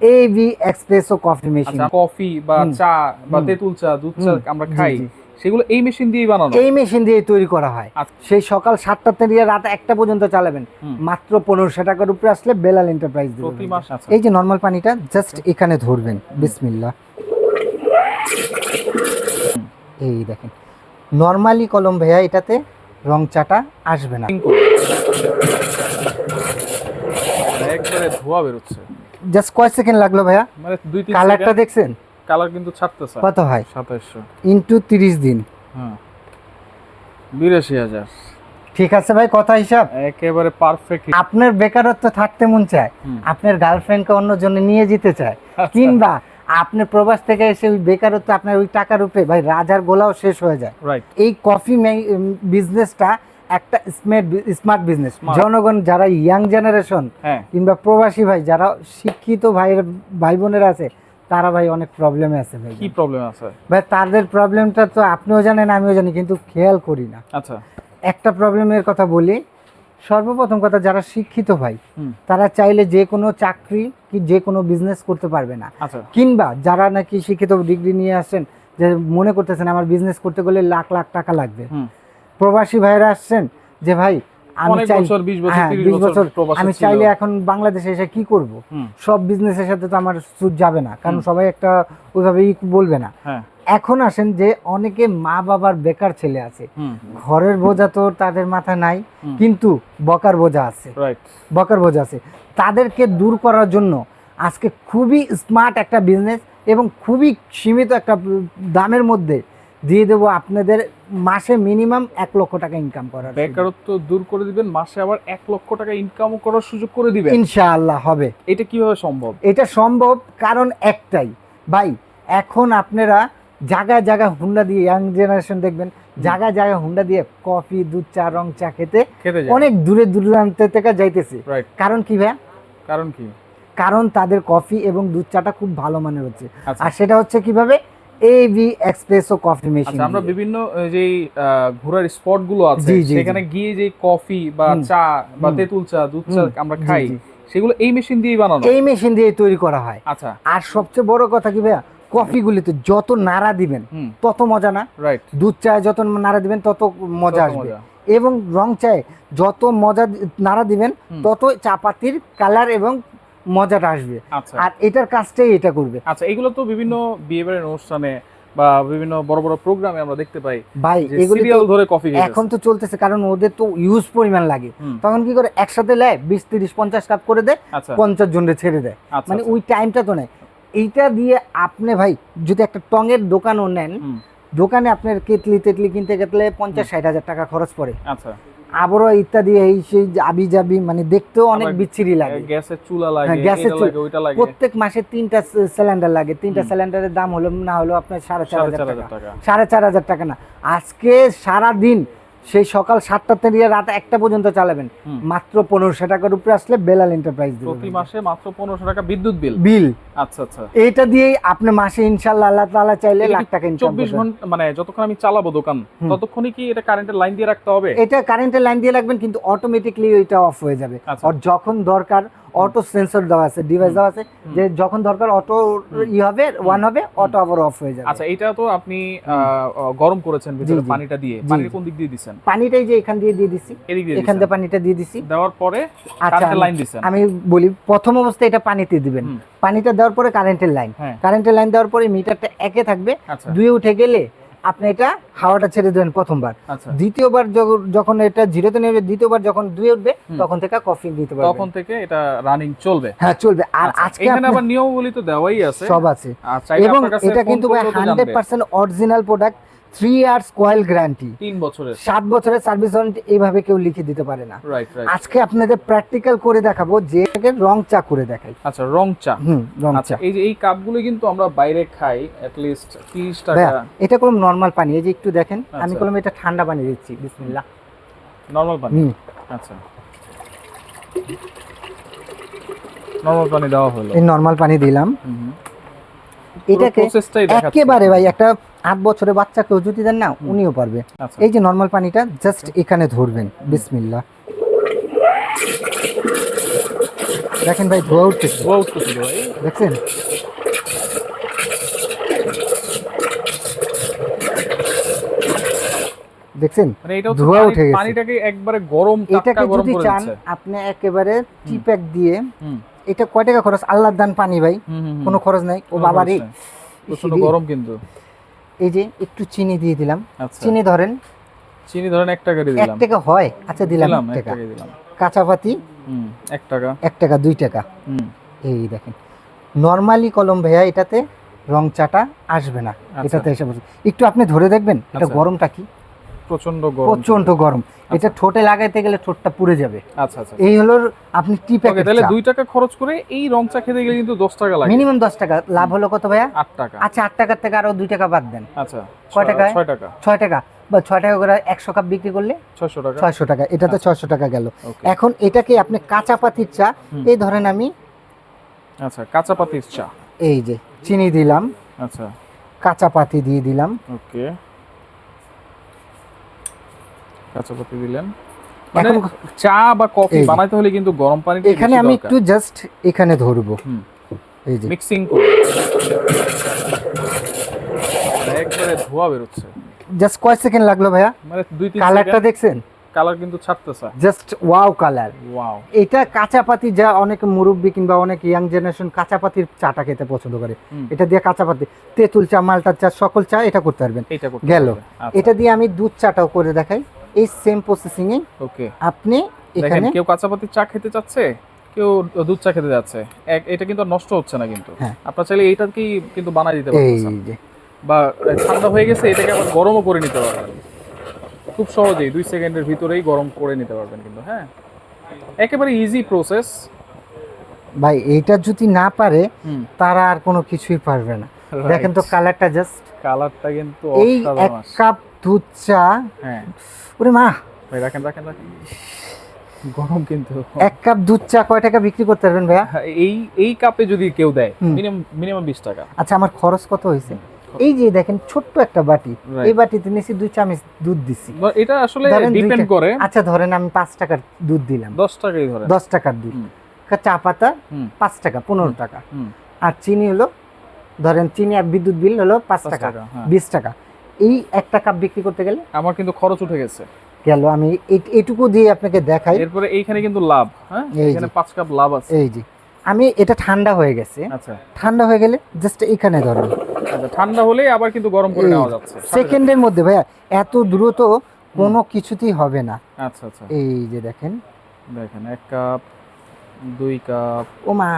AB espresso coffee machine আচ্ছা coffee বা চা বা তেঁতুল চা দুধ চা আমরা খাই। সেগুলো এই মেশিন দিয়েই বানানো। এই মেশিন দিয়ে তৈরি করা হয়। আচ্ছা। সেই সকাল সাতটা থেকে রাত একটা পর্যন্ত চালাবেন। মাত্র পনেরোশো টাকার উপরে আসলে বেলাল এন্টারপ্রাইজ আচ্ছা। এই যে নর্মাল পানিটা জাস্ট এখানে ধরবেন। বিসমিল্লাহ। এই দেখেন। নর্মালি কলম ভাইয়া এটাতে রং চাটা আসবে না। একবারে ধোয়া বেরোচ্ছে। জাস্ট কয় সেকেন্ড লাগল ভাইয়া? মানে দুই তিন কালারটা দেখছেন? কালার কিন্তু ছাড়তেছে। কত হয়? সাতাইশশো। ইন্টু তিরিশ দিন। হ্যাঁ। বিরাশি হাজার। ঠিক আছে ভাই কথা হিসাব। একেবারে পারফেক্ট আপনার বেকারত্ব থাকতে মন চায়। আপনার গার্লফ্রেন্ডকে অন্য জন্য নিয়ে যেতে চায়। আচ্ছা। কিংবা আপনার প্রবাস থেকে এসে ওই বেকারত্ব আপনার ওই টাকার উপরে ভাই রাজার গোলাও শেষ হয়ে যায়। এই কফি বিজনেসটা একটা স্মার্ট স্মার্ট বিজনেস জনগণ যারা ইয়াং জেনারেশন হ্যাঁ। কিংবা প্রবাসী ভাই যারা শিক্ষিত ভাইয়ের ভাই বোনেরা আছে তারা ভাই অনেক প্রবলেমে আছে ভাই। কি প্রবলেম আছে? ভাই তাদের প্রবলেমটা তো আপনিও জানেন আমিও জানি কিন্তু খেয়াল করি না। আচ্ছা। একটা প্রবলেমের কথা বলি সর্বপ্রথম কথা যারা শিক্ষিত ভাই তারা চাইলে যে কোনো চাকরি কি যে কোনো বিজনেস করতে পারবে না। আচ্ছা। কিংবা যারা নাকি শিক্ষিত ডিগ্রি নিয়ে আসছেন যে মনে করতেছেন আমার বিজনেস করতে গেলে লাখ লাখ টাকা লাগবে। প্রবাসী ভাইরা আসছেন যে ভাই আমি চাই বছর হ্যাঁ, তিরিশ 20 বছর আমি চাইলে এখন বাংলাদেশে এসে কি করব? সব বিজনেসের সাথে তো আমার সুদ যাবে না। কারণ সবাই একটা ওইভাবে বলবে না। হ্যাঁ। এখন আসেন যে অনেকে মা বাবার বেকার ছেলে আছে। ঘরের বোঝা তো তাদের মাথায় নাই কিন্তু বকার বোঝা আছে। বকার বোঝা আছে। তাদেরকে দূর করার জন্য আজকে খুবই স্মার্ট একটা বিজনেস এবং খুবই সীমিত একটা দামের মধ্যে দিয়ে দেবো আপনাদের মাসে মিনিমাম এক লক্ষ টাকা ইনকাম করার বেকারত্ব দূর করে দিবেন মাসে আবার এক লক্ষ টাকা ইনকামও করার সুযোগ করে দিবেন। ইনশাআল্লাহ হবে। এটা কীভাবে সম্ভব? এটা সম্ভব কারণ একটাই। ভাই এখন আপনারা জায়গায় জায়গায় হুন্ডা দিয়ে ইয়াং জেনারেশন দেখবেন জায়গায় জায়গায় হুন্ডা দিয়ে কফি দুধ চা রং চা খেতে খেতে অনেক দূরে দূরান্ত থেকে যাইতেছে। কারণ কি ভাই কারণ কি? কারণ তাদের কফি এবং দুধ চাটা খুব ভালো মানের হচ্ছে। আচ্ছা। আর সেটা হচ্ছে কীভাবে? এবি এক্সপ্রেসো কফি মেশিন আচ্ছা আমরা বিভিন্ন যেই ঘোরার স্পটগুলো আছে সেখানে গিয়ে যে কফি বা চা বা। তেঁতুল চা দুধ চা আমরা খাই সেগুলো এই মেশিন দিয়েই বানানো এই মেশিন দিয়ে তৈরি করা হয়। আচ্ছা। আর সবচেয়ে বড় কথা কি ভাইয়া? কফিগুলিতে যত নাড়া দিবেন তত মজা না? রাইট দুধ চায় যত নাড়া দিবেন তত মজা আসবে। এবং রং চায়ে যত মজা নাড়া দিবেন। তত চাপাতির কালার এবং মজাটা আসবে। আচ্ছা। আর এটার কাজটাই এটা করবে। আচ্ছা এগুলো তো বিভিন্ন বিয়ে বাড়ির অনুষ্ঠানে বা বিভিন্ন বড় বড় প্রোগ্রামে আমরা দেখতে পাই ভাই সিরিয়াল ধরে কফি এখন তো চলতেছে কারণ ওদের তো ইউজ পরিমাণ লাগে। তখন কি করে একসাথে নেয় বিশ তিরিশ পঞ্চাশ কাপ করে দেয় আচ্ছা। পঞ্চাশ জনরে ছেড়ে দেয়। আচ্ছা মানে। ওই টাইমটা তো নেয় এইটা দিয়ে আপনি ভাই যদি একটা টঙের দোকানও নেন দোকানে আপনার কেতলি তেতলি কিনতে গেলে পঞ্চাশ ষাট হাজার টাকা খরচ পড়ে। আচ্ছা। আবারও ইত্যাদি এই সেই আবি যাবি মানে দেখতেও অনেক বিচ্ছিরি লাগে। গ্যাসের চুলা লাগে হ্যাঁ, গ্যাসের চুলা। লাগে ওইটা লাগে। প্রত্যেক মাসে তিনটা সিলিন্ডার লাগে। তিনটা সিলিন্ডারের দাম হলো না হলো আপনার সাড়ে চার হাজার টাকা হাজার টাকা। সাড়ে চার হাজার টাকা না। আজকে সারা দিন সেই সকাল সাতটা থেকে রাত একটা পর্যন্ত চালাবেন। মাত্র পনেরোশো টাকার উপরে আসলে বেলাল এন্টারপ্রাইজ প্রতি মাসে মাত্র পনেরোশো টাকা বিদ্যুৎ বিল? বিল। আচ্ছা আচ্ছা। এটা দিয়েই আপনি মাসে ইনশাল্লাহ আল্লাহ তাআলা চাইলে লাখ টাকা ইনকাম চব্বিশ ঘণ্টা মানে যতক্ষণ আমি চালাবো দোকান। ততক্ষণই কি এটা কারেন্টের লাইন দিয়ে রাখতে হবে? এটা কারেন্টের লাইন দিয়ে রাখবেন কিন্তু অটোমেটিকলি ওইটা অফ হয়ে যাবে। আচ্ছা। আর যখন দরকার অটো সেন্সর দেওয়া আছে ডিভাইস দেওয়া আছে যে যখন দরকার অটো ই হবে ওয়ান হবে অটো আবার অফ হয়ে যাবে। আচ্ছা এটা তো আপনি গরম করেছেন ভিতরে। পানিটা দিয়ে। জি। কোন দিক দিয়ে দিচ্ছেন পানিটাই যে এখান দিয়ে দিয়ে দিছি। এখান দিয়ে পানিটা দিয়ে দিছি। দেওয়ার পরে কারেন্টের লাইন দিচ্ছেন আমি বলি প্রথম অবস্থায় এটা পানিতে দিবেন। পানিটা দেওয়ার পরে কারেন্টের লাইন কারেন্টের লাইন দেওয়ার পরে মিটারটা একে থাকবে। আচ্ছা। দুয়ে উঠে গেলে আপনি এটা হাওয়াটা ছেড়ে দেবেন প্রথমবার। আচ্ছা। দ্বিতীয়বার যখন- এটা জিরোতে নেবে দ্বিতীয়বার যখন দুয়ে উঠবে তখন থেকে কফি দিতে পারবেন। তখন থেকে এটা রানিং চলবে। হ্যাঁ চলবে। আর আচ্ছা, আজকে এখানে আবার নিয়মাবলী তো দেওয়াই আছে। সব আছে। এবং এটা কিন্তু করলেও তো হান্ড্রেড জানবে। Percent original product three years coil guarantee তিন বছরের। সাত বছরের সার্ভিস ওয়ারেন্টি এইভাবে কেউ লিখে দিতে পারে না। আজকে আপনাদের প্র্যাকটিক্যাল করে দেখাবো যে রং চা করে দেখাই। আচ্ছা রং চা। হুম রং আচ্ছা চা। এই যে এই কাপগুলো কিন্তু আমরা বাইরে খাই অ্যাট লিস্ট 30 টাকা। এটা কোনো নর্মাল পানি এই যে একটু দেখেন আমি আচ্ছা। করলাম এটা ঠান্ডা পানি দিচ্ছি বিসমিল্লাহ। নরমাল পানি? আচ্ছা। নরমাল পানি দেওয়া হলো। এই নর্মাল পানি দিলাম। হুম। এটাকে একেবারে ভাই একটা আট বছরের বাচ্চাকেও যদি দেন না উনিও পারবে। আচ্ছা। এই যে নর্মাল পানিটা জাস্ট এখানে ধরবেন। বিসমিল্লাহ দেখেন ভাই ধোয়া উঠতেছে। ধোয়া উঠতেছিল ভাই। দেখছেন? দেখছেন? মানে ধোঁয়া উঠে গেছে। পানিটাকে একবারে গরম এটাকে যদি চান আপনি একেবারে টি প্যাক দিয়ে এটা কয় টাকা খরচ? আল্লাহর দান পানি ভাই। কোনো খরচ নাই। ও বাবারে গরম কিন্তু। এই যে একটু চিনি দিয়ে দিলাম। আচ্ছা। চিনি ধরেন চিনি ধরেন এক টাকা দিয়ে এক দিলাম। টাকা হয়? আচ্ছা দিলাম দিলাম এক টাকা। দিলাম। কাঁচা পাতি এক টাকা। এক টাকা দুই টাকা। এই দেখেন। নর্মালি কলম ভাইয়া এটাতে রং চাটা আসবে না। আচ্ছা। এটাতে এসে বসে। একটু আপনি ধরে দেখবেন এটা আচ্ছা। গরমটা কি? প্রচণ্ড গরম প্রচণ্ড গরম। এটা ঠোঁটে লাগাইতে গেলে ঠোঁটটা পুড়ে যাবে। আচ্ছা আচ্ছা এই হলো আপনি টি প্যাকেট তাহলে দুই টাকা খরচ করে এই রং চা খেতে গেলে কিন্তু দশ টাকা লাগে। মিনিমাম দশ টাকা। লাভ হলো কত ভাইয়া? আট টাকা। আচ্ছা আট টাকার থেকে আরও দুই টাকা বাদ দেন। আচ্ছা কয় টাকায়? ছয় টাকা। ছয় টাকা। বা ছয় টাকা করে একশো কাপ বিক্রি করলে? ছয়শো টাকা। ছয়শো টাকা। এটাতে ছয়শো টাকা গেল। এখন এটাকে আপনি কাঁচা পাতির চা এই ধরেন আমি আচ্ছা কাঁচা পাতির চা। এই যে চিনি দিলাম। আচ্ছা। কাঁচা পাতি দিয়ে দিলাম। ওকে। কাঁচা পাতি দিলেন। মানে চা বা কফি বানাইতে হলে কিন্তু গরম পানি এখানে আমি একটু জাস্ট এখানে ধরবো। এই যে। মিক্সিং করে একবারে ধোয়া বেরোচ্ছে। জাস্ট কয় সেকেন্ড লাগল ভাইয়া। মানে দুই তিন কালারটা দেখছেন? কালার কিন্তু ছাড়তেছে। জাস্ট ওয়াও কালার ওয়াও এটা কাঁচা পাতি যা অনেক মুরব্বী কিংবা অনেক ইয়াং জেনারেশন কাঁচা পাতির চাটা খেতে পছন্দ করে। এটা দিয়ে কাঁচা পাতি তেঁতুল চা মালটার চা সকল চা এটা করতে পারবেন। এইটা করতে গেল। আচ্ছা, এটা দিয়ে আমি দুধ চাটাও করে দেখাই। এই সেম প্রসেসিং এ ওকে আপনি এখানে কেউ কাঁচা পাতির চা খেতে চাচ্ছে কেউ দুধ চা খেতে যাচ্ছে। এক- এটা কিন্তু নষ্ট হচ্ছে না কিন্তু। হ্যাঁ। আপনার চাইলে এইটাকেই কিন্তু বানাই দিতে পারবেন বা ঠান্ডা হয়ে গেছে এটাকে আবার গরমও করে নিতে পারবেন। খুব সহজেই দুই সেকেন্ডের ভিতরেই গরম করে নিতে পারবেন কিন্তু হ্যাঁ? একেবারে ইজি প্রসেস ভাই এইটা যদি না পারে তারা আর কোনো কিছুই পারবে না। দেখেন তো কালারটা জাস্ট কালারটা কিন্তু এই এক কাপ দুধ চা। হ্যাঁ। ওরে মা! ভাই রাখেন রাখেন রাখেন। গরম কিন্তু। এক কাপ দুধ চা কয় টাকা বিক্রি করতে পারবেন ভাইয়া? এই এই কাপে যদি কেউ দেয় মিনিমাম মিনিমাম বিশ টাকা। আচ্ছা আমার খরচ কত হয়েছে? এই যে দেখেন ছোট্ট একটা বাটি। এই বাটিতে নিয়েছি দুই চামচ দুধ দিচ্ছি বা এটা আসলে ধরেন ডিপেন্ড করে। আচ্ছা ধরেন আমি পাঁচ টাকার দুধ দিলাম। দশ টাকাই ধরে দশ টাকার দুধ। চা পাতা পাঁচ টাকা পনেরো টাকা। আর চিনি হলো ধরেন চিনি আর বিদ্যুৎ বিল হলো পাঁচ টাকা টাকা, হ্যাঁ। বিশ টাকা। এই একটা কাপ বিক্রি করতে গেলে? আমার কিন্তু খরচ উঠে গেছে। গেল আমি এইটুকু দিয়ে আপনাকে দেখাই। এরপরে এইখানে কিন্তু লাভ হ্যাঁ? এখানে পাঁচ কাপ লাভ আছে। এই যে। আমি এটা ঠান্ডা হয়ে গেছে। আচ্ছা। ঠান্ডা হয়ে গেলে জাস্ট এখানে ধরেন। আচ্ছা ঠান্ডা হলেই আবার কিন্তু গরম করে নেওয়া যাচ্ছে। সেকেন্ডের মধ্যে ভাইয়া এত দ্রুত কোনো কিছুতেই হবে না। আচ্ছা আচ্ছা। এই যে দেখেন। দেখেন এক কাপ দুই কাপ। ও মা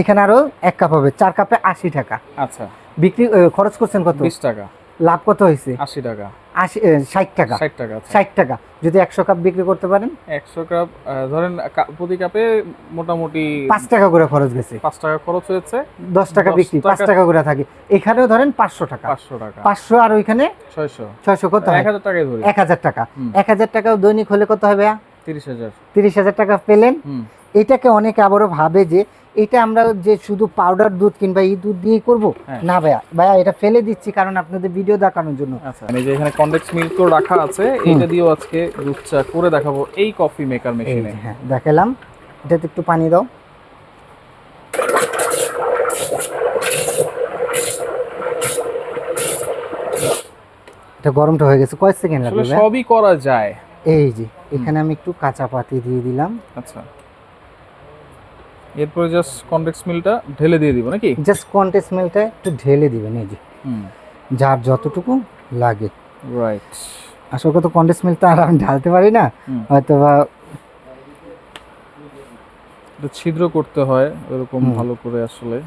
এখানে আরও এক কাপ হবে চার কাপে আশি টাকা। আচ্ছা। বিক্রি খরচ করছেন কত? বিশ টাকা। লাভ কত হয়েছে? আশি টাকা। আশি ষাট টাকা। ষাট টাকা ষাট টাকা। যদি একশো কাপ বিক্রি করতে পারেন? একশো কাপ ধরেন প্রতি কাপে মোটামুটি পাঁচ টাকা করে খরচ গেছে। পাঁচ টাকা খরচ হয়েছে। দশ টাকা বিক্রি পাঁচ টাকা- টাকা করে থাকে। এখানেও ধরেন পাঁচশো টাকা। পাঁচশো টাকা। পাঁচশো আর ওইখানে ছয়শো। ছয়শো কত এক হাজার ধরি। এক হাজার টাকা। এক হাজার টাকাও দৈনিক হলে কত হবে? তিরিশ হাজার। তিরিশ হাজার টাকা পেলেন। এটাকে অনেকে আবারও ভাবে যে এটা আমরা যে শুধু পাউডার দুধ কিংবা এই দুধ দিয়েই করব? হ্যাঁ। না ভাইয়া ভাইয়া এটা ফেলে দিচ্ছি কারণ আপনাদের ভিডিও দেখানোর জন্য। আচ্ছা এই যে এখানে কন্ডেক্স মিল্ক তো রাখা আছে এইটা দিয়েও আজকে দুধ চা করে দেখাবো এই কফি মেকার মেশিনে হ্যাঁ দেখালাম। এটাতে একটু পানি দাও। এটা গরমটা হয়ে গেছে কয় সেকেন্ড লাগবে সবই করা যায়। এই যে এখানে আমি একটু কাঁচা পাতি দিয়ে দিলাম। আচ্ছা। এরপরে জাস্ট কন্ডেক্স মিলটা ঢেলে দিয়ে দিব নাকি? জাস্ট কন্টেস মেলটা একটু ঢেলে দিবেন এই যে। হুম। যার যতটুকু লাগে। রাইট আসল কথা কন্ডেন্স মিল্ক তো আর আমি ঢালতে পারি না হয়তো বা ছিদ্র করতে হয় এরকম ভালো করে আসলে।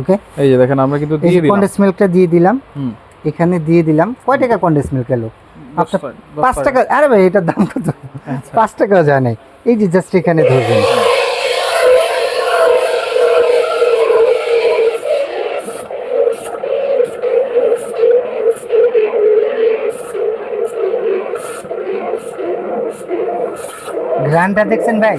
ওকে এই যে দেখেন আমরা কিন্তু দিয়ে দিলাম। কন্ডেন্স মিল্কটা দিয়ে দিলাম। হুম। এখানে দিয়ে দিলাম। কয় টাকা কন্ডেন্স মিল্ক এলো দশ আচ্ছা, টাকা- পাঁচ টাকা আরে ভাই এটার দাম কত? আচ্ছা। পাঁচ টাকাও যায় নাই। এই যে জাস্ট এখানে ধরবেন। গ্রানটা দেখছেন ভাই?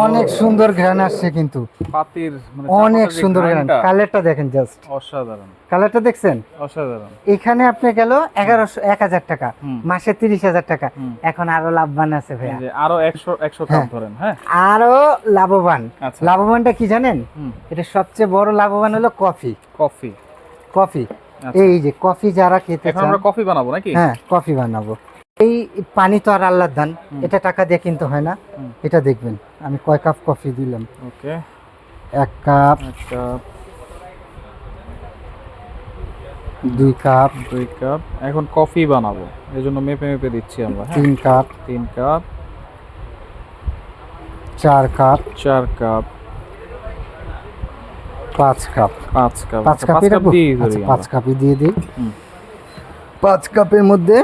অনেক সুন্দর ঘ্রাণ আসছে কিন্তু। পাতির মানে অনেক সুন্দর ঘ্রাণ। কালারটা দেখেন জাস্ট অসাধারণ। কালারটা দেখছেন? অসাধারণ। এখানে আপনি গেল এগারোশো এক হাজার টাকা মাসে তিরিশ হাজার টাকা। এখন আরও লাভবান আছে ভাইয়া। আরও একশো একশো কাপ হ্যাঁ। ধরেন হ্যাঁ? আরও লাভবান। আচ্ছা। লাভবানটা কি জানেন? এটা সবচেয়ে বড় লাভবান হলো কফি। কফি। কফি। আচ্ছা। এই যে কফি যারা খেতে এখন চান আমরা কফি বানাবো নাকি? হ্যাঁ কফি বানাবো। এই পানি তো আর আল্লাহর দান। এটা টাকা দিয়ে কিনতে হয় না। এটা দেখবেন। আমি কয় কাপ কফি দিলাম। ওকে। এক কাপ। এক কাপ। দুই কাপ। দুই কাপ। এখন কফি বানাবো। এই জন্য মেপে মেপে দিচ্ছি আমরা হ্যাঁ? তিন কাপ। তিন কাপ। চার কাপ। চার কাপ। পাঁচ কাপ। পাঁচ কাপ। পাঁচ আচ্ছা, কাপই আচ্ছা, পাঁচ। কাপই দিয়ে দিই। পাঁচ কাপের মধ্যে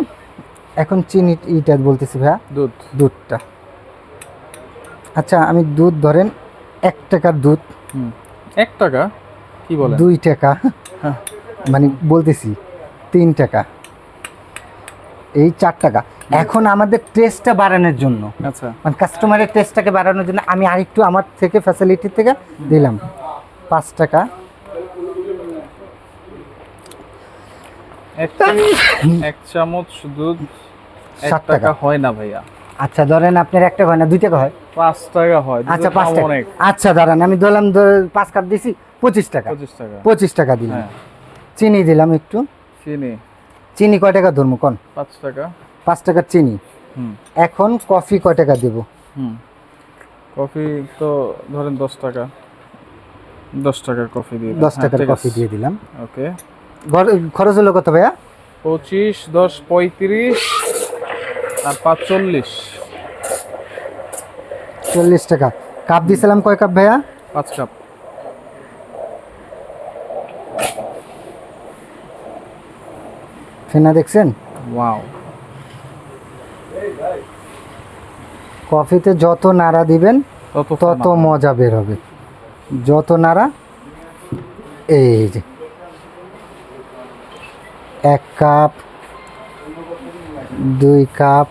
এখন চিনি ইটা বলতেছি ভাইয়া। দুধ। দুধটা। আচ্ছা আমি দুধ ধরেন এক টাকার দুধ। এক টাকা? কি বলেন? দুই টাকা। হ্যাঁ। মানে বলতেছি তিন টাকা। এই চার টাকা। এখন আমাদের টেস্টটা বাড়ানোর জন্য। আচ্ছা। মানে কাস্টমারের টেস্টটাকে বাড়ানোর জন্য আমি আরেকটু আমার থেকে ফ্যাসিলিটি থেকে দিলাম। পাঁচ টাকা। এক চামচ দুধ। সাত টাকা। হয় না ভাইয়া। আচ্ছা ধরেন আপনার এক টাকা হয় না দুই টাকা হয়? পাঁচ টাকা হয় আচ্ছা পাঁচ টাকা। আচ্ছা ধরেন আমি ধরলাম পাঁচ কাপ দিছি পঁচিশ টাকা। পঁচিশ টাকা। পঁচিশ টাকা দিলাম। হ্যাঁ। চিনি দিলাম একটু। চিনি। চিনি কয় টাকা ধরবো কোন? পাঁচ টাকা। পাঁচ টাকার চিনি। এখন কফি কয় টাকা দেবো? হুম। কফি তো ধরেন দশ টাকা। দশ টাকার কফি দিয়ে দশ হ্যাঁ, টাকার কফি দিয়ে দিলাম। ওকে। খরচ হলো কত ভাইয়া? পঁচিশ দশ পঁয়ত্রিশ। আর পাঁচ চল্লিশ। চল্লিশ টাকা। কাপ দিয়েছিলাম কয় কাপ ভাইয়া? পাঁচ কাপ। ফেনা দেখছেন? ওয়াও। কফিতে যত নাড়া দিবেন তত তত মজা বের হবে। যত নাড়া এই যে। এক কাপ দুই কাপ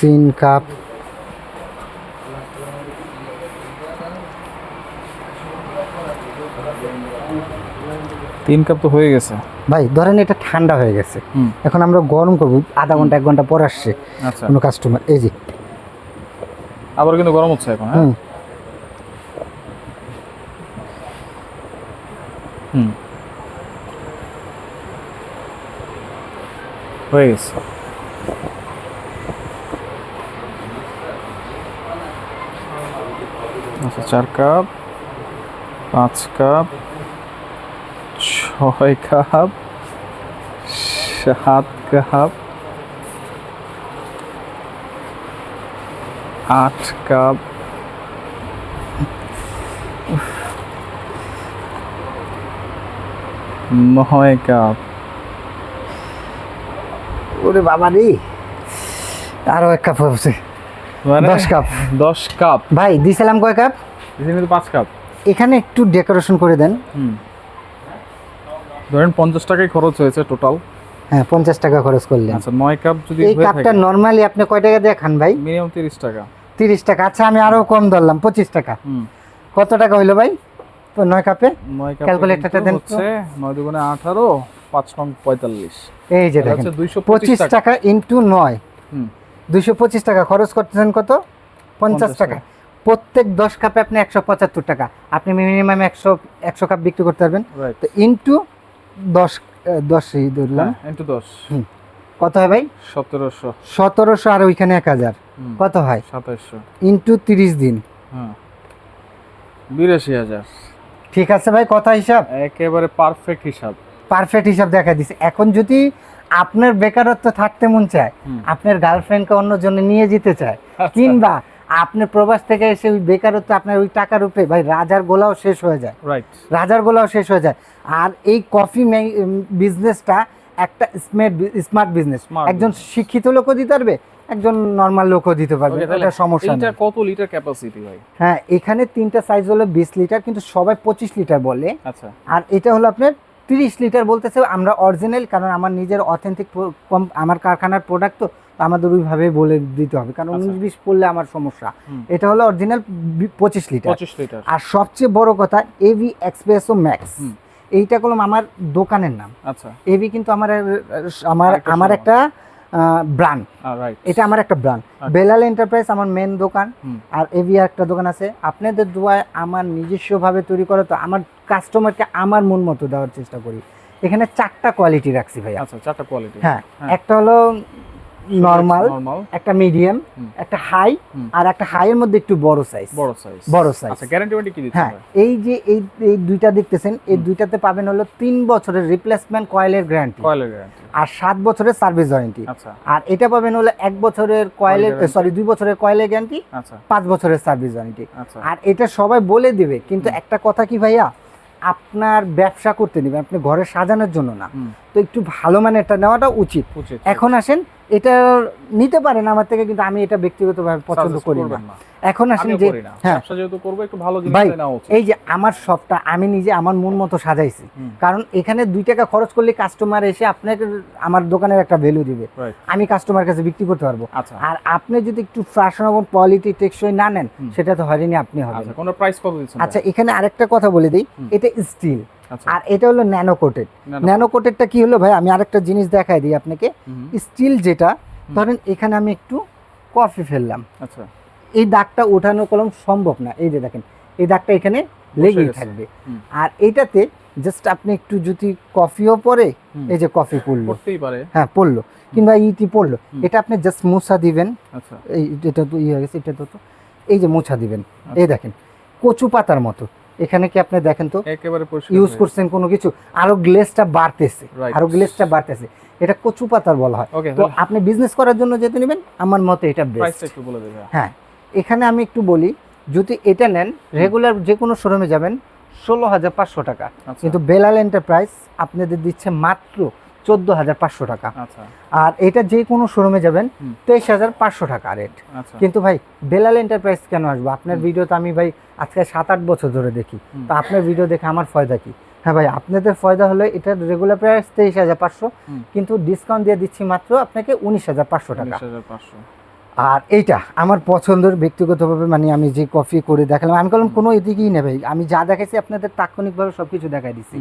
তিন কাপ। তিন কাপ তো হয়ে গেছে। ভাই ধরেন এটা ঠান্ডা হয়ে গেছে। এখন আমরা গরম করব আধা ঘণ্টা এক ঘণ্টা পর আসছে আচ্ছা। কোনো কাস্টমার এই যে। আবার কিন্তু গরম হচ্ছে এখন হ্যাঁ? হুম। হয়ে গেছে। আচ্ছা চার কাপ, পাঁচ কাপ, ছয় কাপ, সাত কাপ, আট কাপ। নয় কাপ। ওরে বাবা রে আরও এক কাপ হচ্ছে দশ কাপ। দশ কাপ। ভাই দিছিলাম কয় কাপ? পাঁচ কাপ। এখানে একটু ডেকোরেশন করে দেন। হুম। ধরেন পঞ্চাশ টাকাই খরচ হয়েছে টোটাল। হ্যাঁ পঞ্চাশ টাকা খরচ করলেন। আচ্ছা নয় কাপ যদি এই কাপটা নর্মালি আপনি কয় টাকা দিয়ে খান ভাই? মিনিমাম তিরিশ টাকা। তিরিশ টাকা। আচ্ছা আমি আরও কম ধরলাম পঁচিশ টাকা। হুম। কত টাকা হইল ভাই? তো নয় কাপে নয় দেন হচ্ছে নয় দুগুণে আঠারো পাঁচ নং পঁয়তাল্লিশ। এই যে দেখেন দুইশো পঁচিশ টাকা। ইন্টু নয়। দুইশো পঁচিশ টাকা খরচ করতেছেন কত? পঞ্চাশ টাকা। প্রত্যেক দশ কাপে আপনি একশো পঁচাত্তর টাকা। আপনি মিনিমাম একশো একশো কাপ বিক্রি করতে পারবেন। তো ইন্টু দশ আহ, দশ এই ধরলাম। হ্যাঁ ইন্টু দশ। কত হয় ভাই? সতেরোশো। সতেরোশো আর ওইখানে এক হাজার। কত হয়? সাতাইশশো। ইন্টু তিরিশ দিন। হ্যাঁ। বিরাশি হাজার। ঠিক আছে ভাই কথা হিসাব। একেবারে পারফেক্ট হিসাব। পারফেক্ট হিসাব দেখা দিছে। এখন যদি আপনার বেকারত্ব থাকতে মন চায় আপনার গার্লফ্রেন্ডকে অন্য জন্য নিয়ে যেতে চায় কিংবা আপনার প্রবাস থেকে এসে ওই বেকারত্ব আপনার ওই টাকার উপরে ভাই রাজার গোলাও শেষ হয়ে যায়। রাইট রাজার গোলাও শেষ হয়ে যায়। আর এই কফি বিজনেসটা একটা স্মার্ট স্মার্ট বিজনেস একজন শিক্ষিত লোকও দিতে পারবে একজন নর্মাল লোকও দিতে পারবে। এটা সমস্যা নেই। কত লিটার ক্যাপাসিটি ভাই? হ্যাঁ এখানে তিনটা সাইজ হলো বিশ লিটার কিন্তু সবাই পঁচিশ লিটার বলে। আচ্ছা। আর এটা হলো আপনার তিরিশ লিটার বলতেছে আমরা অরিজিনাল কারণ আমার নিজের অথেন্টিক আমার কারখানার প্রোডাক্ট তো আমাদের ওইভাবে বলে দিতে হবে কারণ আচ্ছা। উনিশ বিশ পড়লে আমার সমস্যা। এটা হলো অরিজিনাল পঁচিশ লিটার। পঁচিশ লিটার। আর সবচেয়ে বড় কথা এভি এক্সপ্রেসো ম্যাক্স এইটা কলম আমার দোকানের নাম। আচ্ছা। এভি কিন্তু আমার আমার আমার একটা ব্র্যান্ড এটা আমার একটা ব্র্যান্ড। বেলাল এন্টারপ্রাইজ আমার মেন দোকান। আর এভি একটা দোকান আছে। আপনাদের দোয়ায় আমার নিজস্বভাবে তৈরি করে তো আমার কাস্টমারকে আমার মন মতো দেওয়ার চেষ্টা করি। এখানে চারটা কোয়ালিটি রাখছি ভাই আচ্ছা চারটা কোয়ালিটি হ্যাঁ হ্যাঁ। একটা হলো নর্মাল একটা মিডিয়াম। একটা হাই। আর একটা হাইয়ের মধ্যে একটু বড় সাইজ বড় সাইজ বড় সাইজ আচ্ছা গ্যারান্টি ওয়ারেন্টি কি দিচ্ছেন হ্যাঁ এই যে এই এই দুইটা দেখতেছেন এই দুইটাতে পাবেন হলো তিন বছরের রিপ্লেসমেন্ট কয়েলের গ্যারান্টি কয়েলের গ্যারান্টি আর সাত বছরের সার্ভিস ওয়ারেন্টি আচ্ছা। আর এটা পাবেন হলো এক বছরের কয়েলের সরি দুই বছরের কয়েলের গ্যারান্টি আচ্ছা। পাঁচ বছরের সার্ভিস ওয়ারেন্টি আচ্ছা। আর এটা সবাই বলে দেবে কিন্তু একটা কথা কি ভাইয়া আপনার ব্যবসা করতে নেবেন আপনি ঘরে সাজানোর জন্য না। তো একটু ভালো মানেরটা নেওয়াটা উচিত। এখন আসেন এটা নিতে পারেন আমার থেকে কিন্তু আমি এটা ব্যক্তিগতভাবে পছন্দ করি না। এখন আসেন যে হ্যাঁ। যেহেতু করব একটু ভালো জিনিস উচিত। এই যে আমার শপটা আমি নিজে আমার মন মতো সাজাইছি। কারণ এখানে দুই টাকা খরচ করলে কাস্টমার এসে আপনাকে আমার দোকানের একটা ভ্যালু দিবে। আমি কাস্টমার কাছে বিক্রি করতে পারব। আচ্ছা। আর আপনি যদি একটু ফ্যাশনেবল কোয়ালিটি টেকসই না নেন সেটা তো হয়রানি আপনি হবেন। আচ্ছা কোন প্রাইস কত দিচ্ছেন? আচ্ছা এখানে আরেকটা কথা বলে দিই। এটা স্টিল আর এটা হলো ন্যানো কোটেড ন্যানো কোটেডটা কি হলো ভাই? আমি আরেকটা জিনিস দেখাই দিই আপনাকে। স্টিল যেটা ধরেন এখানে আমি একটু কফি ফেললাম। আচ্ছা। এই দাগটা ওঠানো কলম সম্ভব না। এই যে দেখেন এই দাগটা এখানে লেগেই থাকবে। আর এটাতে জাস্ট আপনি একটু যদি কফিও পরে এই যে কফি পড়ল। পারে। হ্যাঁ পড়ল। কিংবা ইটি পড়ল। এটা আপনি জাস্ট মোছা দিবেন। আচ্ছা। এই এটা তো ইয়ে হয়ে গেছে এটা তো তো। এই যে মোছা দিবেন। এই দেখেন কচু পাতার মতো। এখানে কি আপনি দেখেন তো? একেবারে ইউজ করছেন কোনো কিছু আরও গ্লেসটা বাড়তেছে. আরও গ্লেসটা বাড়তেছে। এটা কচু পাতার বলা হয়। তো আপনি বিজনেস করার জন্য যেতে নেবেন আমার মতে এটা বেস্ট একটু বলে দেবেন হ্যাঁ। এখানে আমি একটু বলি যদি এটা নেন রেগুলার যে কোনো শোরুমে যাবেন ষোলো হাজার পাঁচশো টাকা। আচ্ছা। কিন্তু বেলাল এন্টারপ্রাইজ আপনাদের দিচ্ছে মাত্র চোদ্দ হাজার পাঁচশো টাকা। আচ্ছা। আর এটা যে কোনো শোরুমে যাবেন তেইশ হাজার পাঁচশো টাকা রেট আচ্ছা। কিন্তু ভাই বেলাল এন্টারপ্রাইজ কেন আসব? আপনার। ভিডিও তো আমি ভাই আজকে সাত আট বছর ধরে দেখি। তো আপনার ভিডিও দেখে আমার ফয়দা কি? হ্যাঁ ভাই আপনাদের ফয়দা হলো এটার রেগুলার প্রাইস তেইশ হাজার পাঁচশো। কিন্তু ডিসকাউন্ট দিয়ে দিচ্ছি মাত্র আপনাকে উনিশ হাজার পাঁচশো টাকা। আর এইটা আমার পছন্দের ব্যক্তিগতভাবে মানে আমি যে কফি করে দেখালাম আমি বললাম কোনো এদিকেই নেবে আমি যা দেখাইছি আপনাদের তাৎক্ষণিকভাবে সব কিছু দেখাই দিচ্ছি।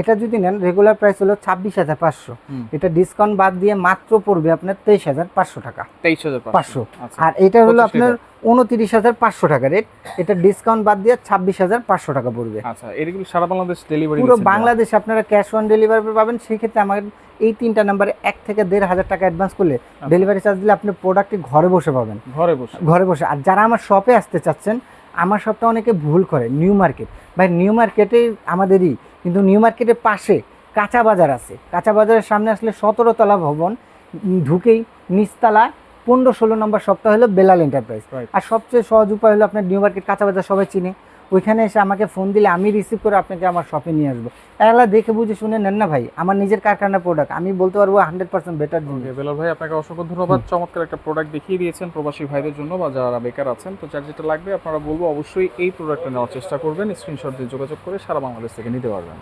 এটা যদি নেন রেগুলার প্রাইস হলো ছাব্বিশ হাজার পাঁচশো। এটা ডিসকাউন্ট বাদ দিয়ে মাত্র পড়বে আপনার তেইশ হাজার পাঁচশো টাকা। তেইশ হাজার পাঁচশো। আচ্ছা। আর এটা হলো আপনার উনত্রিশ হাজার পাঁচশো টাকা রেট এটা ডিসকাউন্ট বাদ দিয়ে ছাব্বিশ হাজার পাঁচশো টাকা পড়বে। আচ্ছা সারা বাংলাদেশ ডেলিভারি পুরো বাংলাদেশে আপনারা ক্যাশ অন ডেলিভারি পাবেন। সেক্ষেত্রে আমার এই তিনটা নাম্বারে এক থেকে দেড় হাজার টাকা অ্যাডভান্স করলে ডেলিভারি চার্জ দিলে আপনি প্রোডাক্টটি ঘরে বসে পাবেন। ঘরে বসে। ঘরে বসে। আর যারা আমার শপে আসতে চাচ্ছেন আমার শপটা অনেকে ভুল করে নিউ মার্কেট ভাই নিউ মার্কেটে আমাদেরই কিন্তু নিউ মার্কেটের পাশে কাঁচা বাজার আছে। কাঁচা বাজারের সামনে আসলে সতেরো তলা ভবন ঢুকেই নিচতলা পনেরো ষোলো নম্বর শপটা হলো বেলাল এন্টারপ্রাইজ. আর সবচেয়ে সহজ উপায় হলো আপনার নিউ মার্কেট কাঁচা বাজার সবাই চিনে। ওইখানে এসে আমাকে ফোন দিলে আমি রিসিভ করে আপনাকে আমার শপে নিয়ে আসব। এগুলা দেখে বুঝে শুনে নেন না ভাই আমার নিজের কারখানার প্রোডাক্ট আমি বলতে পারব হান্ড্রেড পার্সেন্ট বেটার বেলাল ভাই আপনাকে অসংখ্য ধন্যবাদ। চমৎকার একটা প্রোডাক্ট দেখিয়ে দিয়েছেন প্রবাসী ভাইদের জন্য বা যারা বেকার আছেন। তো যার যেটা লাগবে আপনারা বলব অবশ্যই এই প্রোডাক্টটা নেওয়ার চেষ্টা করবেন। স্ক্রিনশট দিয়ে যোগাযোগ করে সারা বাংলাদেশ থেকে নিতে পারবেন।